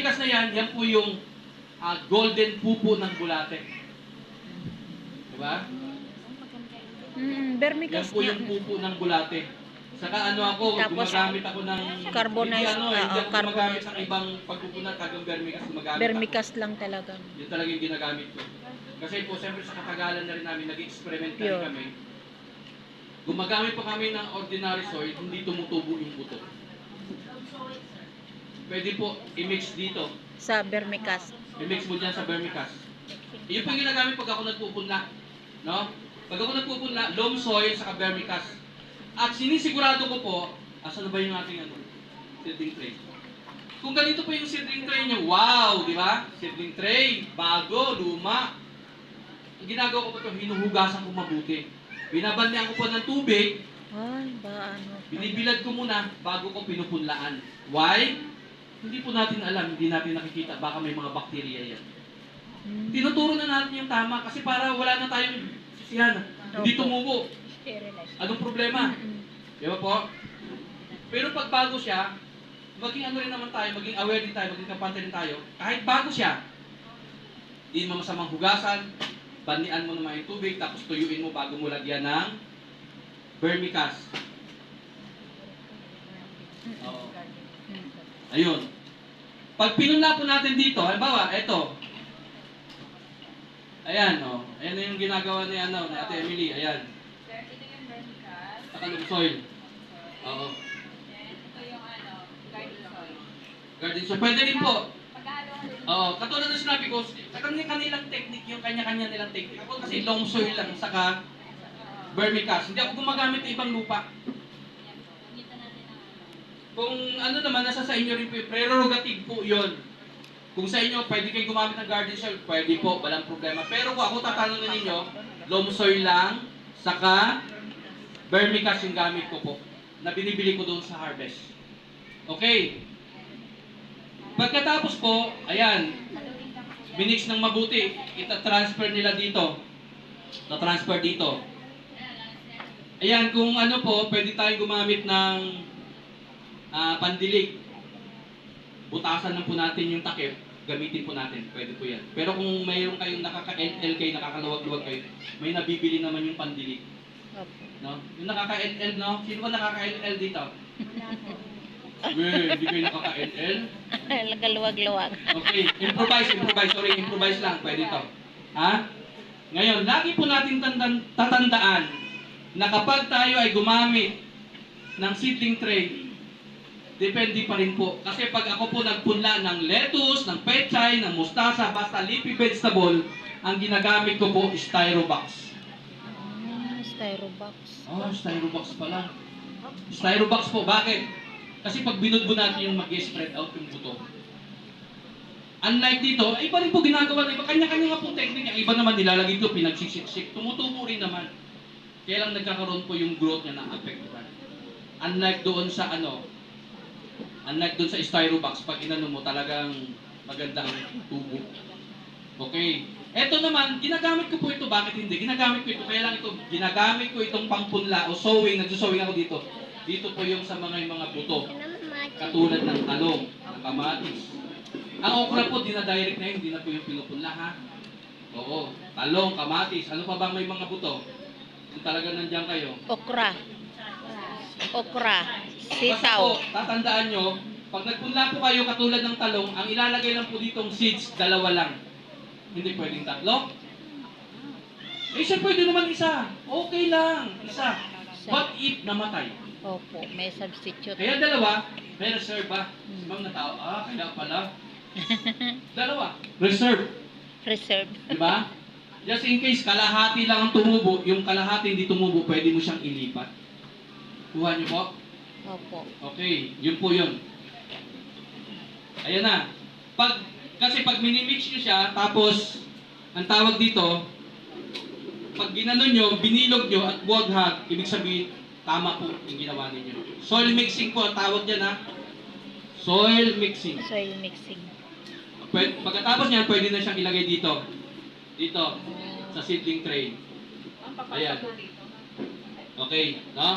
Vermicast na yan, yan po yung ah, golden pupo ng bulate. Diba? Mm, Yan vermicast po yung pupo ng bulate. Saka ano ako, Tapos, gumagamit ako ng... carbonized, Hindi ano, ah, hindi oh, ako gumagamit ng ibang pagpupunat, kagang vermicast gumagamit Vermicast lang talaga. ako. Yun talaga yung ginagamit ko. Kasi po, siyempre sa katagalan na rin namin, nag-experiment na rin Pure. kami. Gumagamit pa kami ng ordinary soil, hindi tumutubo yung buto. Pwede po i-mix dito. Sa vermicast. I-mix mo dyan sa vermicast. Yun po yung ginagamit pag ako nagpupunla. No? Pag ako nagpupunla, loam soil sa vermicast. At sinisigurado ko po, asan na ba yung ating ano? Seedling tray. Kung ganito po yung seedling tray niya, wow, di ba? Seedling tray, bago, luma. Ang ginagawa ko po ito, hinuhugasan ko mabuti. Binabandihan ko po ng tubig, Ay, ba ano. binibilad ko muna bago ko pinupunlaan. Why? Hindi po natin alam, hindi natin nakikita, baka may mga bakterya yan. Mm. Tinuturo na natin yung tama kasi para wala na tayong sisihan. Hindi tumubo. Anong problema? Di ba po? Pero pag bago siya, maging ano rin naman tayo, maging aware din tayo, maging kampante rin tayo, kahit bago siya, di mo masamang hugasan, bandian mo naman yung tubig, tapos tuyuin mo bago mo lagyan ng vermicast. Oo. Ayun. Pag pinunla po natin dito, halimbawa, eto. Ayan, oh. Ayan na yung ginagawa ni, ano, ni Ate Emily. Ayan. Sir, ito yung vermicast. Takalong soil. Oo. Then, ito yung ano, garden soil. Garden soil. Pwede rin po. Paghalo-halo. Oo. Katulad ng sinabi ko, sa kanilang technique, yung kanya-kanya nilang technique. Ako kasi long soil lang, saka vermicast. Hindi ako gumagamit ng ibang lupa. Yan po. Nakita natin ang ano. Kung ano naman, nasa sa inyo rin po, prerogative po yun. Kung sa inyo, pwede kayo gumamit ng garden soil, pwede po, walang problema. Pero kung ako tatanungin ninyo, loam soil lang, saka vermicast yung gamit ko po, na binibili ko doon sa harvest. Okay. Pagkatapos po, ayan, minix ng mabuti, ita-transfer nila dito. Na-transfer dito. Ayan, kung ano po, pwede tayong gumamit ng ah, pandilig. Butasan lang po natin yung takip, gamitin po natin. Pwede po yan. Pero kung mayroon kayong nakaka-LL kayo, nakakaluwag-luwag kayo, may nabibili naman yung pandilig. No? Yung nakaka-LL, no? Sino ba nakaka-LL dito? Wala po. Weh, hindi kayo nakaka-LL? Galuwag-luwag. Okay, improvise, improvise. Sorry, improvise lang. Pwede to. Ha? Ngayon, lagi po natin tatandaan na kapag tayo ay gumamit ng seedling tray, depende pa rin po. Kasi pag ako po nagpunla ng lettuce, ng pechay, ng mustasa, basta leafy vegetable, ang ginagamit ko po is styrobox. Ah, styrobox. Oh, styrobox pala. Styrobox po, bakit? Kasi pag binudbo natin yung mag-spread out yung buto. Unlike dito, ay iba rin po ginagawa ng iba. Kanya-kanya nga po technique. Ang iba naman nilalagay ito, pinagsisiksik. Tumutubo rin naman. Kaya lang nagkakaroon po yung growth niya na apektuhan. Unlike doon sa ano, unlike doon sa styrobox, pag inano mo talagang maganda ang tubo. Okay. Ito naman, ginagamit ko po ito. Bakit hindi? Ginagamit ko ito. Kaya lang ito, ginagamit ko itong pangpunla o sewing. Nagsusewing ako dito. Dito po yung sa mga yung mga buto. Katulad ng talong, ng kamatis. Ang okra po, dinadirect na yun. Hindi na po yung pinupunla, ha? Oo. Talong, kamatis. Ano pa ba may mga buto? Kung talaga nandiyan kayo. Okra. Okra. Basta Sitaw. po, tatandaan nyo, pag nagpunla po kayo katulad ng talong, ang ilalagay lang po ditong seeds, dalawa lang. Hindi pwedeng tatlo. Eh, siya pwede naman isa. Okay lang, isa. What if namatay? Opo, may substitute. Kaya dalawa, may reserve ba? Hmm. Ma'am na tao, ah, kaya pala. dalawa, reserve. Reserve. Di ba? Just in case, kalahati lang ang tumubo, yung kalahati hindi tumubo, pwede mo siyang ilipat. Kuha niyo po? Opo. Okay, yun po yun. Ayan na. Pag, kasi pag minimix nyo siya, tapos, ang tawag dito, pag ginano nyo, binilog nyo at buwaghag, ibig sabihin, tama po yung ginawa ninyo. Soil mixing po ang tawag dyan ha. Soil mixing. Soil mixing. Pwede, pagkatapos niyan, pwede na siyang ilagay dito. Dito, sa seedling tray. Ang papasok Ayan. Okay, no?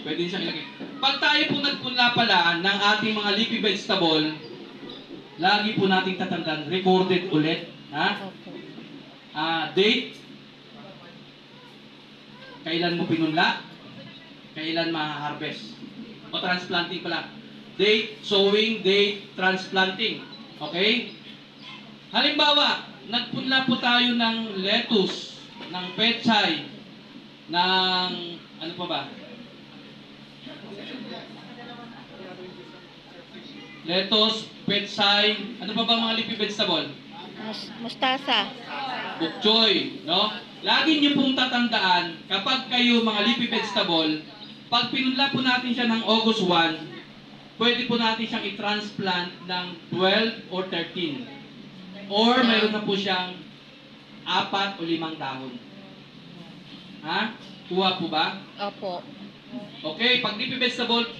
Pwede siyang ilagay. Pag tayo po nagpunla pala ng ating mga leafy vegetable, lagi po nating tatandaan, recorded ulit. Ha? Ah, date, kailan mo pinunla, kailan ma-harvest. O transplanting pala. Date, sowing, date, transplanting. Okay? Halimbawa, nagpunla po tayo ng lettuce, ng pechay, ng ano pa ba? Lettuce, pechay, ano pa ba mga leafy vegetable? Mus- mustasa. bok choy, no? Lagi niyo pong tatandaan, kapag kayo mga leafy vegetable, pag pinunla po natin siya ng August 1, pwede po natin siyang i-transplant ng 12 or 13. Or mayroon na po siyang apat o limang dahon. Ha? Kuha po ba? Opo. Okay, pag leafy vegetable,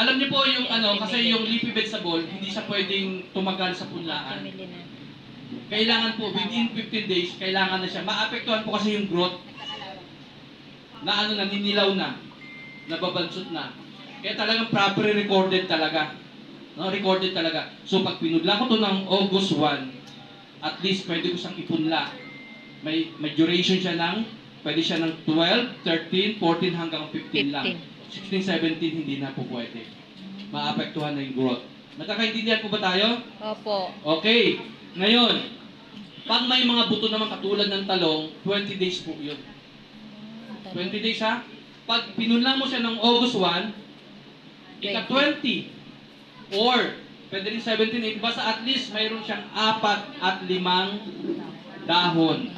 alam niyo po yung ano, kasi yung leafy vegetable, hindi siya pwedeng tumagal sa punlaan. Kailangan po, within 15 days, kailangan na siya. Maapektuhan po kasi yung growth na ano, naninilaw na, nababansot na. Kaya talagang properly recorded talaga. No, recorded talaga. So pag pinudla ko to ng August 1, at least pwede ko siyang ipunla. May, may duration siya ng, pwede siya ng 12, 13, 14 hanggang 15, lang. 16, 17 hindi na po pwede. Maapektuhan na yung growth. Nagkakaintindihan po ba tayo? Opo. Okay. Ngayon, pag may mga buto naman katulad ng talong, 20 days po yun. 20 days ha? Pag pinunla mo siya ng August 1, ika 20. Or, pwede rin 17, 8, basta at least mayroon siyang apat at limang dahon.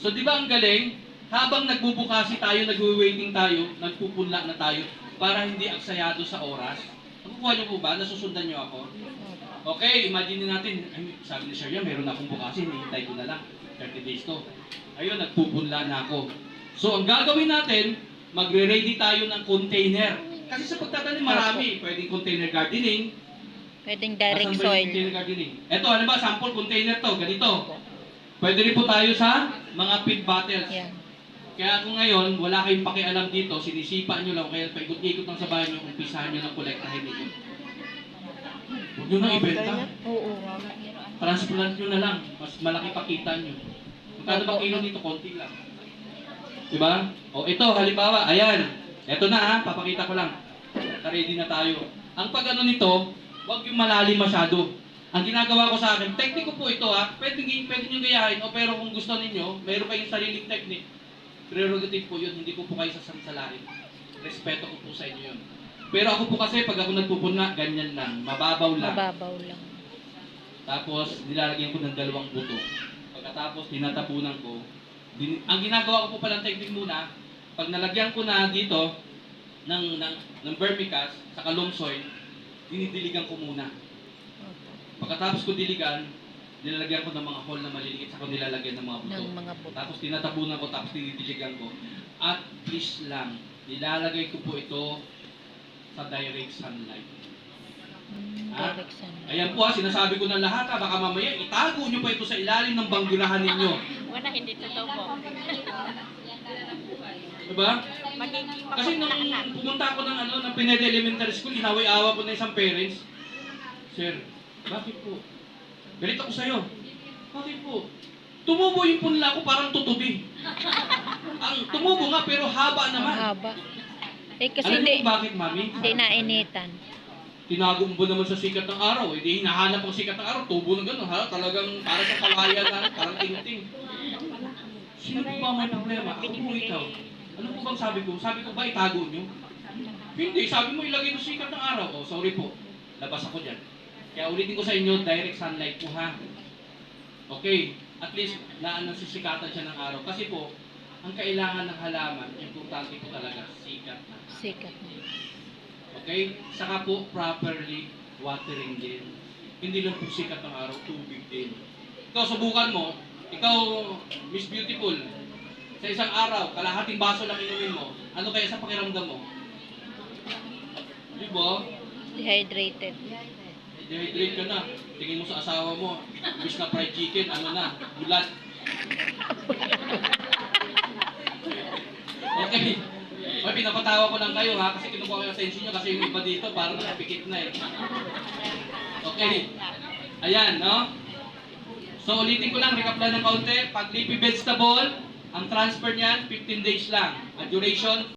So, di ba ang galing? Habang nagbubukasi tayo, nagwe-waiting tayo, nagpupunla na tayo, para hindi aksayado sa oras. Nakukuha niyo po ba? Nasusundan niyo ako? Okay, imagine natin, ay, sabi ni Sir Yan, meron akong bukasin, hinihintay ko na lang. 30 days to. Ayun, nagpupunla na ako. So, ang gagawin natin, magre-ready tayo ng container. Kasi sa pagtatanim, marami. Pwedeng container gardening. Pwedeng direct Asan soil. container gardening? Ito, ano ba, sample container to, ganito. Pwede rin po tayo sa mga pit bottles. Yan. Kaya kung ngayon, wala kayong pakialam dito, sinisipa nyo lang, kaya paikot-ikot lang sa bahay nyo, umpisahan nyo ng kolektahin ito. Huwag nyo nang ibenta. Oo. Transplant nyo na lang. Mas malaki pakita nyo. Magkano ba kilo nito? Konti lang. Diba? O ito, halimbawa, ayan. Ito na ha, papakita ko lang. Ready na tayo. Ang pag ano nito, huwag yung malalim masyado. Ang ginagawa ko sa akin, tekniko po ito ha, pwede, pwede nyo gayahin, o pero kung gusto ninyo, mayroon kayong sariling technique, prerogative po yun, hindi ko po kayo sasamsalarin. Respeto ko po sa inyo yun. Pero ako po kasi, pag ako nagpupunla, ganyan lang, mababaw lang. Mababaw lang. Tapos, nilalagyan ko ng dalawang buto. Pagkatapos, tinatapunan ko. Din, ang ginagawa ko po palang technique muna, pag nalagyan ko na dito ng, ng, ng vermicast sa soil, dinidiligan ko muna. Pagkatapos ko diligan, nilalagyan ko ng mga hole na maliliit sa ko nilalagyan ng mga buto. Ng mga buto. Tapos tinatabunan ko, tapos dinidiligan ko. At please lang, nilalagay ko po ito sa direct sunlight. Mm, Ah, direct soil. Ayan po ha, sinasabi ko na lahat ha, baka mamaya itago nyo pa ito sa ilalim ng banggulahan ninyo. Wala, hindi totoo po. Diba? Kasi nung pumunta ako ng ano, ng Pineda Elementary School, inaway-awa ko na isang parents. Sir, bakit po? Galit ako sa'yo. Bakit po? Tumubo yung punla ko parang tutubi. Ang tumubo nga pero haba Ang naman. haba. Eh kasi Alam niyo hindi, bakit, mami? hindi nainitan. Tinago mo naman sa sikat ng araw. Eh, di hinahanap ang sikat ng araw. Tubo na gano'n, ha? Talagang para sa kawayan na, parang ting-ting. Sino ba may problema? Ako po ikaw. Ano po bang sabi ko? Sabi ko ba itago nyo? Hindi, sabi mo ilagay mo sa sikat ng araw. Oh, sorry po. Labas ako dyan. Kaya ulitin ko sa inyo, direct sunlight po ha. Okay, at least naan sisikatan siya ng araw. Kasi po, ang kailangan ng halaman, importante po talaga, sikat na. Sikat na. Okay? Saka po properly watering din. Hindi lang po sikat ng araw, tubig din. Ikaw, subukan mo. Ikaw, Miss Beautiful, sa isang araw, kalahating baso lang inumin mo. Ano kaya sa pakiramdam mo? Di ba? Dehydrated. Dehydrate ka na. Tingin mo sa asawa mo, wish na fried chicken, ano na, bulat. Okay. O pinapatawa ko lang kayo ha, kasi kinukuha ko yung attention nyo kasi yung iba dito parang nakapikit na eh. Okay. Ayan, no? So ulitin ko lang, recap lang ng kaunti. Pag leafy vegetable, ang transfer niyan, 15 days lang. At duration,